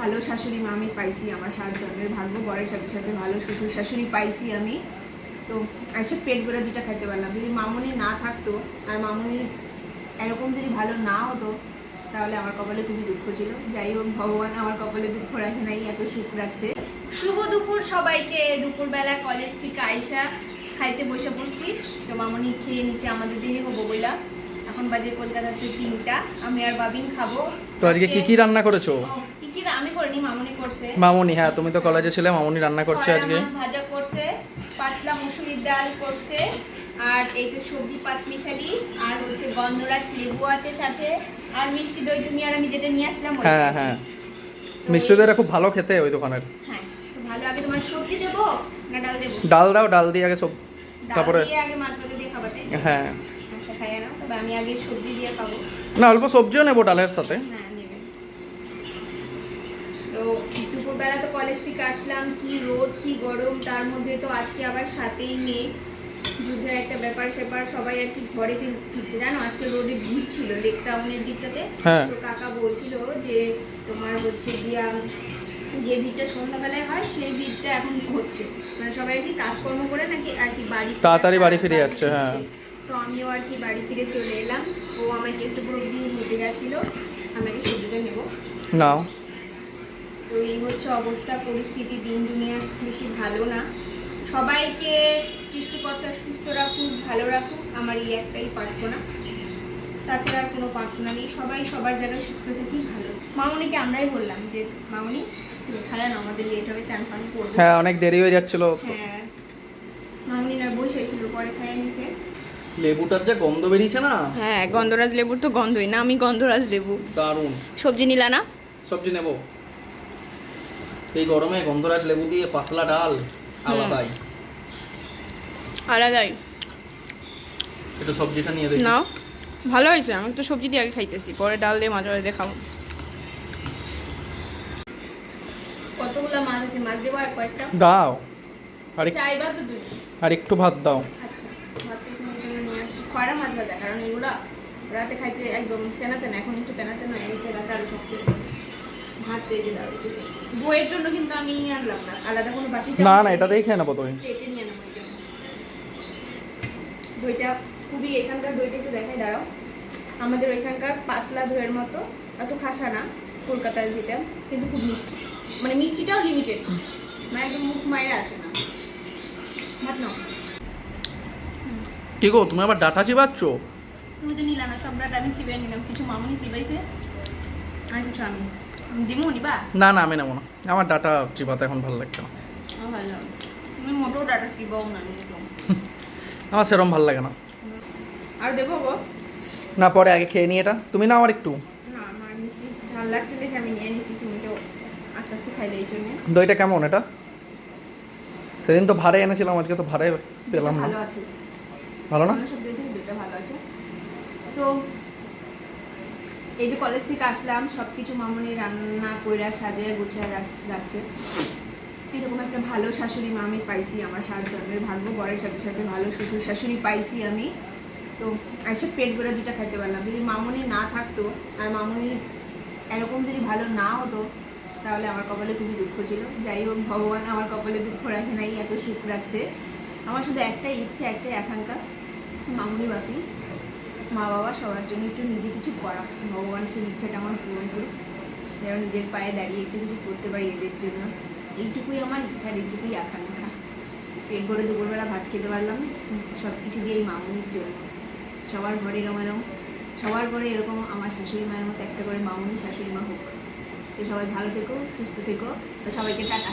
ভালো শাশুড়ি মা আমি পাইছি আমার সাত জন্মের ভাগ্য বরের সাথে সাথে ভালো শ্বশুর শাশুড়ি পাইছি আমি। তো এসে পেট ভরে দুটা খাইতে পারলাম। যদি মামুনি না থাকতো আর মামুনি এরকম যদি ভালো না হতো তাহলে আমার কপালে খুবই দুঃখ ছিল। যাই হোক ভগবান আমার কপালে দুঃখ রাখে নাই এত সুখ রাখছে। শুভ দুপুর সবাইকে। দুপুরবেলা কলেজ থেকে আইসা খাইতে বসে পড়ছি। তো মামনি খেয়ে নিছে আমাদের দেরি হব বইলা। এখন বাজে কলকাতাতে তিনটা। আমি আর বাবিন খাব। তো আজকে কি কি রান্না করেছ? কি কি আমি করিনি মামনি করছে। মামুনি হ্যাঁ তুমি তো কলেজে ছিলে মামুনি রান্না করছে আজকে। ভাজা করছে পাতলা মুসুরির ডাল করছে আর এই তো সবজি পাঁচমিশালি আর হচ্ছে গন্ধরাজ লেবু আছে সাথে আর মিষ্টি দই তুমি আর আমি যেটা নিয়ে আসলাম হ্যাঁ হ্যাঁ। মিষ্টি মিষ্টিদের খুব ভালো খেতে ওই দোকানের। হ্যাঁ তো ভালো আগে তোমার সবজি দেবো না ডাল দেবো? ডাল দাও ডাল দিয়ে আগে সব তারপরে আগে মাছ ভাজা দিয়ে খাবাতে হ্যাঁ। আচ্ছা খাইয়ে নাও তবে আমি আগে সবজি দিয়ে খাব। না অল্প সবজিও নেব ডালের সাথে। হ্যাঁ নেবে তো দুপুরবেলা তো কলেজ থেকে আসলাম কি রোদ কি গরম তার মধ্যে তো আজকে আবার সাথেই মে। যুদ্ধের একটা ব্যাপার সেপার সবাই আর কি ঘরে ফিরছে। জানো আজকে রোডে ভিড় ছিল লেক টাউনের দিকটাতে। হ্যাঁ। তো কাকা বলছিল যে তোমার হচ্ছে গিয়া যে ভিড়টা সন্ধ্যাবেলায় হয় সেই ভিড়টা এখন হচ্ছে। মানে সবাই আর কি কাজকর্ম করে নাকি আর কি বাড়ি তাড়াতাড়ি বাড়ি ফিরে যাচ্ছে, হ্যাঁ। তো আমিও আর কি বাড়ি ফিরে চলে এলাম। ও আমার গেস্ট উপর অব্দি হেঁটে গেছিল। আমি আগে সবজিটা নেব। নাও। এই হচ্ছে অবস্থা পরিস্থিতি দিন দুনিয়া বেশি ভালো না। সবাইকে সৃষ্টিকর্তা সুস্থ রাখুক ভালো রাখুক আমার এই একটাই প্রার্থনা। তাছাড়া আর কোনো প্রার্থনা নেই সবাই সবার জায়গায় সুস্থ থাকি ভালো। মামনিকে আমরাই বললাম যে মামনি তুমি খায়া না আমাদের লেট হবে চান পান করবে। হ্যাঁ অনেক দেরি হয়ে যাচ্ছিল। হ্যাঁ। মামনি না বসে ছিল পরে খাইয়া নিছে। লেবুটার যে গন্ধ বেরিয়েছে না? হ্যাঁ গন্ধরাজ লেবুর তো গন্ধই না আমি গন্ধরাজ লেবু। দারুণ। সবজি নিলা না? সবজি নেব। এই গরমে গন্ধরাজ লেবু দিয়ে পাতলা ডাল আলাদাই। আলাদাই। একটু সবজিটা নিয়ে দেখি। না ভালো হয়েছে আমি তো সবজি দিয়ে আগে খাইতেছি পরে ডাল দিয়ে মাঝে মাঝে দেখাবো। কতগুলা মাছ আছে? মাছ দেবো আর কয়েকটা? দাও। আর চাইবা তো দুই আর একটু ভাত দাও। আচ্ছা ভাত নিয়ে আসছি। খয়রা মাছ ভাজা কারণ এগুলা রাতে খাইতে একদম তেনা তেনা এখন একটু তেনা তেনা হয়ে গেছে রাতে আরও শক্ত ভাত দাও বইয়ের জন্য কিন্তু আমি আনলাম না আলাদা কোনো বাটি না না এটা দিয়ে খেয়ে নেব তুমি নিয়ে নেব দইটা খুবই এখানকার দইটা একটু দেখাই দাঁড়াও। আমাদের ওইখানকার পাতলা দইয়ের মতো এত খাসা না কলকাতার যেটা কিন্তু খুব মিষ্টি। মানে মিষ্টিটাও লিমিটেড মানে একদম মুখ মায়ের আসে না। ভাত নাও। কি গো তুমি আবার ডাটা চিবাচ্ছ? তুমি তো নিলা না সব ডাটা আমি চিবাই নিলাম কিছু মামনি চিবাইছে আর কিছু আমি দিমু নিবা? না না আমি নেব না। আমার ডাটা চিবাতে এখন ভালো লাগছে না। আমার ভালো লাগে। তুমি মোটেও ডাটা চিবাও না আমার সেরম ভালো লাগে না। আর দেবো গো না পরে আগে খেয়ে নিয়ে এটা। তুমি না আমার একটু দইটা কেমন এটা? সেদিন তো ভাড়ে এনেছিলাম আজকে তো ভাড়ে পেলাম না। ভালো না? তো এই যে কলেজ থেকে আসলাম সব কিছু মামনি রান্না কইরা সাজিয়ে গুছিয়ে রাখ- রাখছে। এরকম একটা ভালো শাশুড়ি মা আমি পাইছি আমার সাত জন্মের ভাগ্য, বরের সাথে সাথে ভালো শ্বশুর শাশুড়ি পাইছি আমি। তো এসে পেট ভরে দুটা খাইতে পারলাম। যদি মামনি না থাকতো আর মামনি এরকম যদি ভালো না হতো, তাহলে আমার কপালে খুবই দুঃখ ছিল। যাই হোক, ভগবান আমার কপালে দুঃখ রাখে নাই, এত সুখ রাখছে। আমার শুধু একটাই ইচ্ছে, একটাই আকাঙ্ক্ষা, মামনি বাপি। মা বাবা সবার জন্য একটু নিজে কিছু করা। ভগবান সেই ইচ্ছাটা আমার পূরণ করুক। যেন নিজের পায়ে দাঁড়িয়ে একটু কিছু করতে পারি এদের জন্য। এইটুকুই আমার ইচ্ছা আর এইটুকুই আকাঙ্ক্ষা। পেট ভরে দুপুরবেলা ভাত খেতে পারলাম সব কিছু দিয়ে এই মামনির জন্য। সবার ঘরে এরকম এরকম সবার ঘরে এরকম আমার শাশুড়ি মায়ের মতো একটা করে মামনি শাশুড়ি মা হোক। তো সবাই ভালো থেকো, সুস্থ থেকো। তো সবাইকে টাটা।